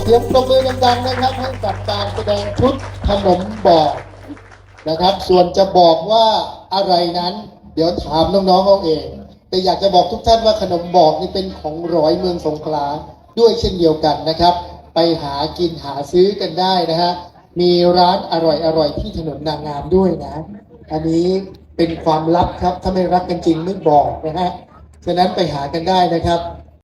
เสียงปรบมือดังๆนะครับให้กับการแสดงชุดขนมบอกนะครับ ส่วนจะบอกว่าอะไรนั้น เดี๋ยวถามน้องๆเอาเอง แต่อยากจะบอกทุกท่านว่าขนมบอกนี่เป็นของร้อยเมืองสงขลาด้วยเช่นเดียวกันนะครับ ไปหากินหาซื้อกันได้นะฮะมีร้านอร่อยๆที่ถนนนางงามด้วยนะ อันนี้เป็นความลับครับถ้าไม่รักกันจริงไม่บอกนะฮะฉะนั้นไปหากันได้นะครับ